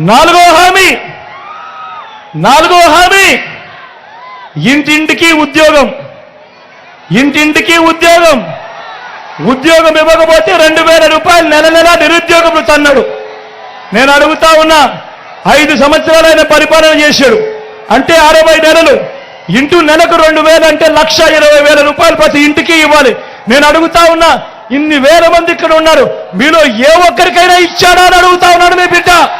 నాలుగో హామీ. నాలుగో హామీ. ఇంటింటికి ఉద్యోగం. ఇంటింటికి ఉద్యోగం. ఉద్యోగం ఇవ్వకపోతే రెండు వేల రూపాయలు నెల నెల నిరుద్యోగం తన్నాడు. నేను అడుగుతా ఉన్నా ఐదు సంవత్సరాలైన పరిపాలన చేశాడు. అంటే అరవై నెలలు. ఇంటూ నెలకు రెండు వేలు అంటే లక్ష ఇరవై వేల రూపాయలు ప్రతి ఇంటికి ఇవ్వాలి. నేను అడుగుతా ఉన్నా ఇన్ని వేల మంది ఇక్కడ ఉన్నారు. మీలో ఏ ఒక్కరికైనా ఇచ్చాడా అని అడుగుతా ఉన్నాడు మీ బిడ్డ.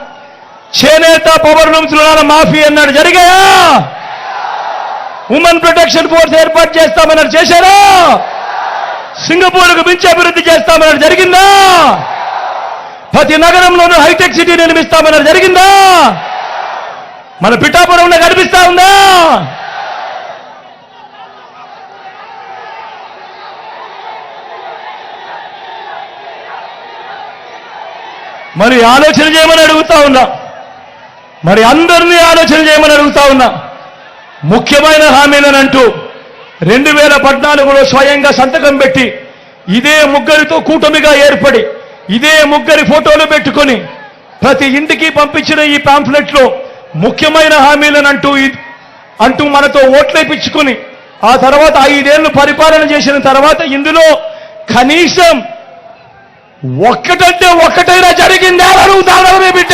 చేనేత పవర్ లూమ్స్ రుణాల మాఫీ అన్నాడు. జరిగాయా? ఉమెన్ ప్రొటెక్షన్ ఫోర్స్ ఏర్పాటు చేస్తామన్నాడు చేశారా? సింగపూర్కు మించి అభివృద్ధి చేస్తామన్నాడు జరిగిందా? ప్రతి నగరంలోనూ హైటెక్ సిటీ నిర్మిస్తామన్నారు. జరిగిందా? మన పిఠాపురంలో కనిపిస్తా ఉందా? మరి ఆలోచన చేయమని అడుగుతా ఉన్నా. మరి అందరినీ ఆలోచన చేయమని అడుగుతా ఉన్నా. ముఖ్యమైన హామీలను అంటూ రెండు వేల పద్నాలుగులో స్వయంగా సంతకం పెట్టి ఇదే ముగ్గురితో కూటమిగా ఏర్పడి ఇదే ముగ్గురి ఫోటోలు పెట్టుకొని ప్రతి ఇంటికి పంపించిన ఈ పాంఫ్లెట్లో ముఖ్యమైన హామీలను అంటూ అంటూ మనతో ఓట్లేపించుకుని ఆ తర్వాత ఐదేళ్ళు పరిపాలన చేసిన తర్వాత ఇందులో కనీసం ఒక్కటంటే ఒక్కటైనా జరిగిందా అని బిడ్డ.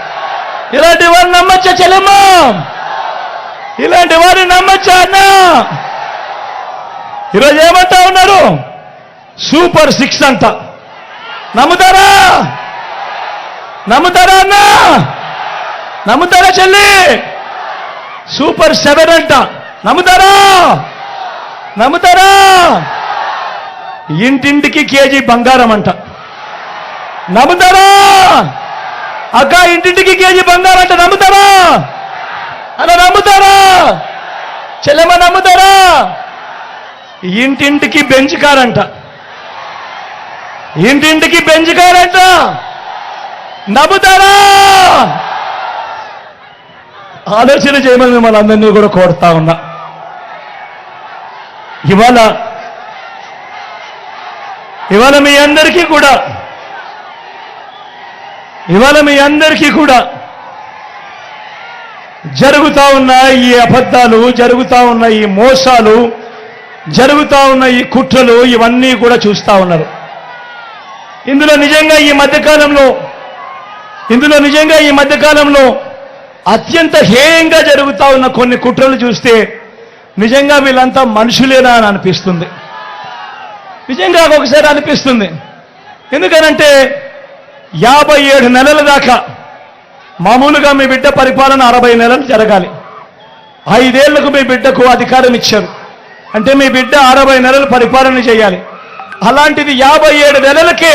ఇలాంటి వారిని నమ్మొచ్చా చెల్లెమ్మ? ఇలాంటి వారిని నమ్మొచ్చా అన్న? ఈరోజు ఏమంటా ఉన్నారు? సూపర్ సిక్స్ అంట. నమ్ముతారా? నమ్ముతారా అన్న? నమ్ముతారా చెల్లి? సూపర్ సెవెన్ అంట. నమ్ముతారా? నమ్ముతారా? ఇంటింటికి కేజీ బంగారం అంట. నమ్ముతారా? అక్క ఇంటింటికి కేజీ బంగారం అంట నమ్ముతారా అలా నమ్ముతారా చెల్లెమ్మ నమ్ముతారా? ఇంటింటికి బెంచ్ ఇంటింటికి బెంచ్ నమ్ముతారా? ఆలోచన చేయమని మిమ్మల్ని అందరినీ కూడా కోరుతా ఉన్నా. ఇవాళ ఇవాళ మీ అందరికీ కూడా ఇవాళ మీ అందరికీ కూడా జరుగుతా ఉన్న ఈ అబద్ధాలు జరుగుతా ఉన్న ఈ మోసాలు జరుగుతా ఉన్న ఈ కుట్రలు ఇవన్నీ కూడా చూస్తూ ఉన్నారు. ఇందులో నిజంగా ఈ మధ్యకాలంలో ఇందులో నిజంగా ఈ మధ్యకాలంలో అత్యంత హేయంగా జరుగుతా ఉన్న కొన్ని కుట్రలు చూస్తే నిజంగా వీళ్ళంతా మనుషులేనా అని అనిపిస్తుంది. నిజంగా ఒకసారి అనిపిస్తుంది. ఎందుకనంటే యాభై ఏడు నెలల దాకా మామూలుగా మీ బిడ్డ పరిపాలన అరవై నెలలు జరగాలి. ఐదేళ్ళకు మీ బిడ్డకు అధికారం ఇచ్చారు. అంటే మీ బిడ్డ అరవై నెలలు పరిపాలన చేయాలి. అలాంటిది యాభై ఏడు నెలలకే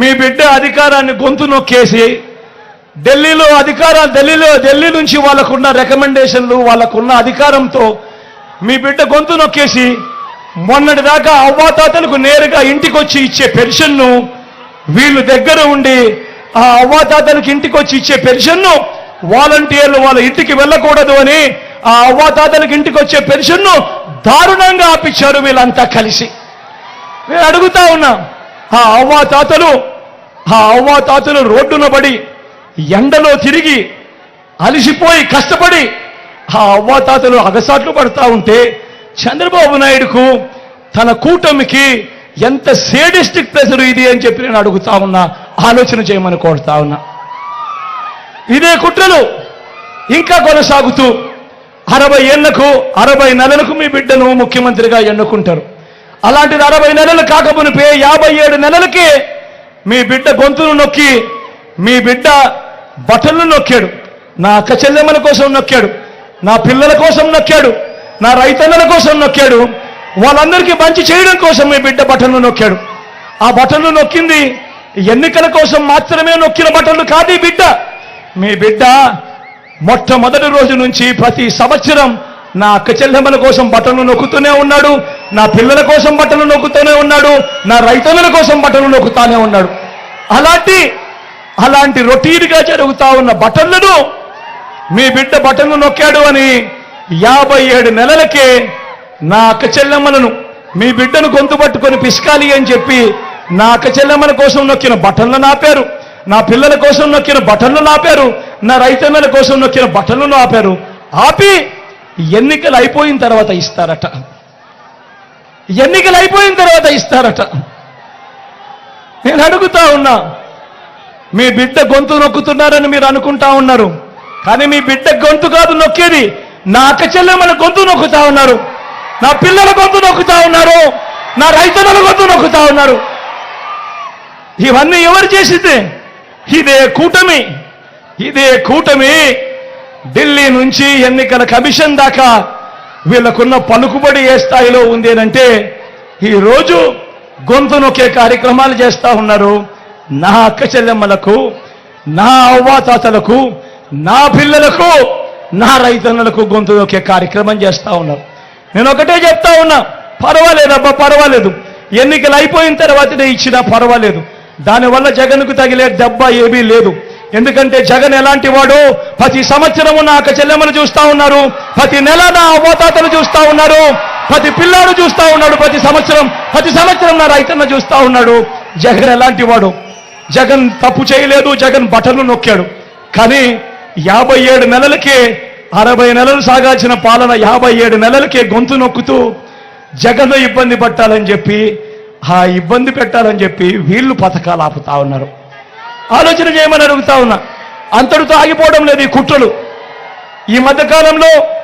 మీ బిడ్డ అధికారాన్ని గొంతు నొక్కేసి ఢిల్లీలో అధికారాలు ఢిల్లీలో ఢిల్లీ నుంచి వాళ్ళకున్న రికమెండేషన్లు వాళ్ళకున్న అధికారంతో మీ బిడ్డ గొంతు నొక్కేసి మొన్నటి దాకా అవ్వాతాతలకు నేరుగా ఇంటికి వచ్చి ఇచ్చే పెన్షన్ను వీళ్ళు దగ్గర ఉండి ఆ అవ్వాతాతలకు ఇంటికి వచ్చి ఇచ్చే పెన్షన్ను వాలంటీర్లు వాళ్ళ ఇంటికి వెళ్ళకూడదు అని ఆ అవ్వాతాతలకు ఇంటికి వచ్చే పెన్షన్ను దారుణంగా ఆపించారు వీళ్ళంతా కలిసి. నేను అడుగుతా ఉన్నా ఆ అవ్వాతాతలు ఆ అవ్వాతాతలు రోడ్డున పడి ఎండలో తిరిగి అలిసిపోయి కష్టపడి ఆ అవ్వాతాతలు అగసాట్లు పడతా ఉంటే చంద్రబాబు నాయుడుకు తన కూటమికి ఎంత సేడిస్టిక్ ప్రెజర్ ఇది అని చెప్పి నేను అడుగుతా ఉన్నా. ఆలోచన చేయమని కోరుతా ఉన్నా. ఇదే కుట్రలు ఇంకా కొనసాగుతూ అరవై ఏళ్ళకు అరవై నెలలకు మీ బిడ్డను ముఖ్యమంత్రిగా ఎన్నుకుంటారు. అలాంటిది అరవై నెలలు కాకమునిపే యాభై ఏడు నెలలకే మీ బిడ్డ గొంతును నొక్కి మీ బిడ్డ బట్టలను నొక్కాడు. నా అక్క చెల్లెమ్మల కోసం నొక్కాడు నా పిల్లల కోసం నొక్కాడు నా రైతన్నల కోసం నొక్కాడు. వాళ్ళందరికీ మంచి చేయడం కోసం మీ బిడ్డ బటన్లు నొక్కాడు. ఆ బటన్లు నొక్కింది ఎన్నికల కోసం మాత్రమే నొక్కిన బట్టలు కాదు ఈ బిడ్డ. మీ బిడ్డ మొట్టమొదటి రోజు నుంచి ప్రతి సంవత్సరం నా అక్క చెల్లెమ్మల కోసం బట్టలు నొక్కుతూనే ఉన్నాడు నా పిల్లల కోసం బట్టలు నొక్కుతూనే ఉన్నాడు నా రైతన్నుల కోసం బట్టలు నొక్కుతానే ఉన్నాడు. అలాంటి అలాంటి రొటీన్గా జరుగుతా ఉన్న బటన్లను మీ బిడ్డ బటన్లు నొక్కాడు అని యాభై ఏడు నెలలకే నా అక్క చెల్లెమ్మలను మీ బిడ్డను గొంతు పట్టుకొని పిసికాలి అని చెప్పి నా అక్క చెల్లెమ్మల కోసం నొక్కిన బటన్లు నాపారు. నా పిల్లల కోసం నొక్కిన బటన్లు నాపారు. నా రైతన్నల కోసం నొక్కిన బటన్లు ఆపారు ఆపి ఎన్నికలు అయిపోయిన తర్వాత ఇస్తారట. ఎన్నికలు అయిపోయిన తర్వాత ఇస్తారట. నేను అడుగుతా ఉన్నా మీ బిడ్డ గొంతు నొక్కుతున్నారని మీరు అనుకుంటా ఉన్నారు. కానీ మీ బిడ్డ గొంతు కాదు నొక్కేది. నా అక్క చెల్లెమ్మల గొంతు నొక్కుతా ఉన్నారు. నా పిల్లల గొంతు నొక్కుతా ఉన్నారు. నా రైతన్నల గొంతు నొక్కుతా ఉన్నారు. ఇవన్నీ ఎవరు చేసింది? ఇదే కూటమి. ఇదే కూటమి. ఢిల్లీ నుంచి ఎన్నికల కమిషన్ దాకా వీళ్ళకున్న పలుకుబడి ఏ స్థాయిలో ఉంది అంటే ఈరోజు గొంతు నొక్కే కార్యక్రమాలు చేస్తా ఉన్నారు. నా అక్క చెల్లెమ్మలకు నా అవ్వాతాతలకు నా పిల్లలకు నా రైతన్నలకు గొంతు నొక్కే కార్యక్రమం చేస్తా ఉన్నారు. నేను ఒకటే చెప్తా ఉన్నా పర్వాలేదబ్బా పర్వాలేదు. ఎన్నికలు అయిపోయిన తర్వాతనే ఇచ్చినా పర్వాలేదు. దానివల్ల జగన్కు తగిలే దెబ్బ ఏమీ లేదు. ఎందుకంటే జగన్ ఎలాంటి వాడు ప్రతి సంవత్సరము నా అక్క చెల్లెమ్మను చూస్తా ఉన్నారు ప్రతి నెల నా అవతాతను చూస్తా ఉన్నారు ప్రతి పిల్లాడు చూస్తా ఉన్నాడు ప్రతి సంవత్సరం ప్రతి సంవత్సరం నా రైతన్న చూస్తా ఉన్నాడు. జగన్ ఎలాంటి వాడు? జగన్ తప్పు చేయలేదు జగన్ బటన్లు నొక్కాడు. కానీ యాభై ఏడు నెలలకే అరవై నెలలు సాగాల్సిన పాలన యాభై ఏడు నెలలకే గొంతు నొక్కుతూ జగన్ ఇబ్బంది పట్టాలని చెప్పి ఆ ఇబ్బంది పెట్టాలని చెప్పి వీళ్ళు పథకాలు ఆపుతా ఉన్నారు. ఆలోచన చేయమని అడుగుతా ఉన్నా. అంతటితో ఆగిపోవడం లేదు ఈ కుట్రలు. ఈ మధ్యకాలంలో